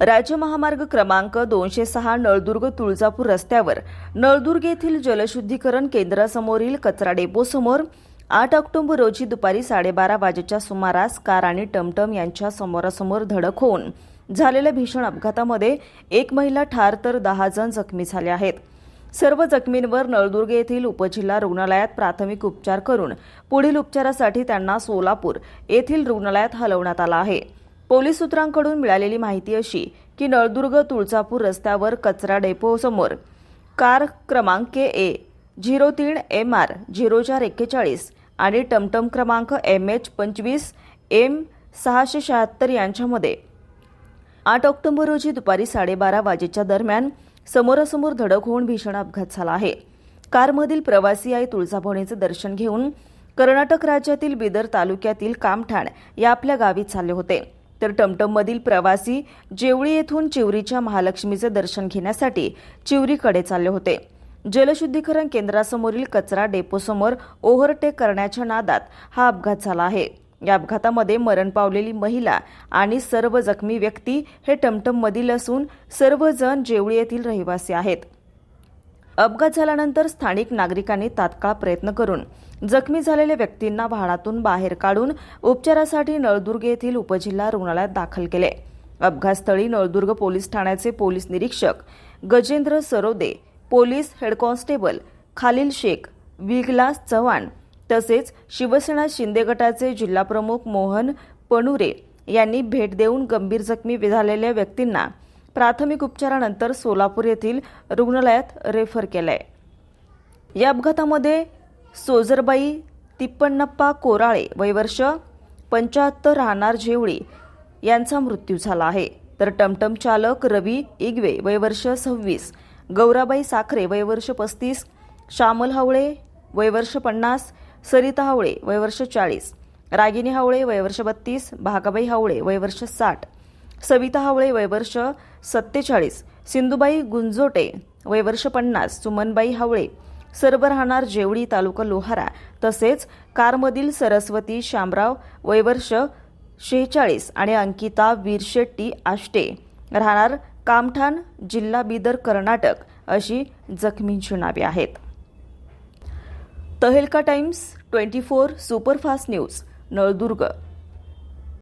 राज्य महामार्ग क्रमांक दोनशे सहा नळदुर्ग तुळजापूर रस्त्यावर नळदुर्ग येथील जलशुद्धीकरण केंद्रासमोरील कचरा डेपोसमोर आठ ऑक्टोबर रोजी दुपारी साडेबारा वाजेच्या सुमारास कार आणि टमटम यांच्या समोरासमोर धडक होऊन झालेल्या भीषण अपघातामध्ये एक महिला ठार तर दहा जण जखमी झाले आहेत. सर्व जखमींवर नळदुर्ग येथील उपजिल्हा रुग्णालयात प्राथमिक उपचार करून पुढील उपचारासाठी त्यांना सोलापूर येथील रुग्णालयात हलवण्यात आलं आहे. पोलीस सूत्रांकडून मिळालेली माहिती अशी की नळदुर्ग तुळजापूर रस्त्यावर कचरा डेपोसमोर कार क्रमांक ए झिरो तीन एम आर झिरो चार एक्केचाळीस आणि टमटम क्रमांक एम एच पंचवीस एम सहाशे शहात्तर यांच्यामध्ये. आठ ऑक्टोबर रोजी दुपारी साडेबारा वाजेच्या दरम्यान समोरासमोर धडक होऊन भीषण अपघात झाला आहे. कारमधील प्रवासी आई तुळजाभवानीचं दर्शन घेऊन कर्नाटक राज्यातील बिदर तालुक्यातील कामठाण या आपल्या गावी चालले होते. तर टमटममधील प्रवासी जेवळी येथून चिवरीच्या महालक्ष्मीचे दर्शन घेण्यासाठी चिवरीकडे चालले होते. जलशुद्धीकरण केंद्रासमोरील कचरा डेपोसमोर ओव्हरटेक करण्याच्या नादात हा अपघात झाला आहे. या अपघातामध्ये मरण पावलेली महिला आणि सर्व जखमी व्यक्ती हे टमटममधील असून सर्वजण जेवळी येथील रहिवासी आहेत. अपघात झाल्यानंतर स्थानिक नागरिकांनी तात्काळ प्रयत्न करून जखमी झालेल्या व्यक्तींना वाहनातून बाहेर काढून उपचारासाठी नळदुर्ग येथील उपजिल्हा रुग्णालयात दाखल केले. अपघातस्थळी नळदुर्ग पोलीस ठाण्याचे पोलीस निरीक्षक Gajendra Sarode police head constable खालील शेख विगलास चव्हाण तसेच शिवसेना शिंदे गटाचे जिल्हाप्रमुख मोहन पणुरे यांनी भेट देऊन गंभीर जखमी झालेल्या व्यक्तींना प्राथमिक उपचारानंतर सोलापूर येथील रुग्णालयात रेफर केलंय. या अपघातामध्ये सोजरबाई तिप्पन्नप्पा कोराळे वयवर्ष पंच्याहत्तर राहणार जेवळी यांचा मृत्यू झाला आहे. तर टमटम चालक रवी इगवे वयवर्ष सव्वीस गौराबाई साखरे वयवर्ष पस्तीस श्यामल हावळे वयवर्ष पन्नास सरिता हावळे वयवर्ष चाळीस रागिनी हावळे वयवर्ष बत्तीस भागाबाई हावळे वयवर्ष साठ सविता हावळे वयवर्ष सत्तेचाळीस सिंधुबाई गुंजोटे वयवर्ष पन्नास सुमनबाई हावळे. सर्व राहणार जेवळी तालुका लोहारा तसेच कारमधील सरस्वती शामराव वयवर्ष शेहेचाळीस आणि अंकिता वीरशेट्टी आष्टे. राहणार कामठाण जिल्हा बिदर कर्नाटक अशी जखमींची नावे आहेत. Tehelka times twenty four superfast news Naldurg.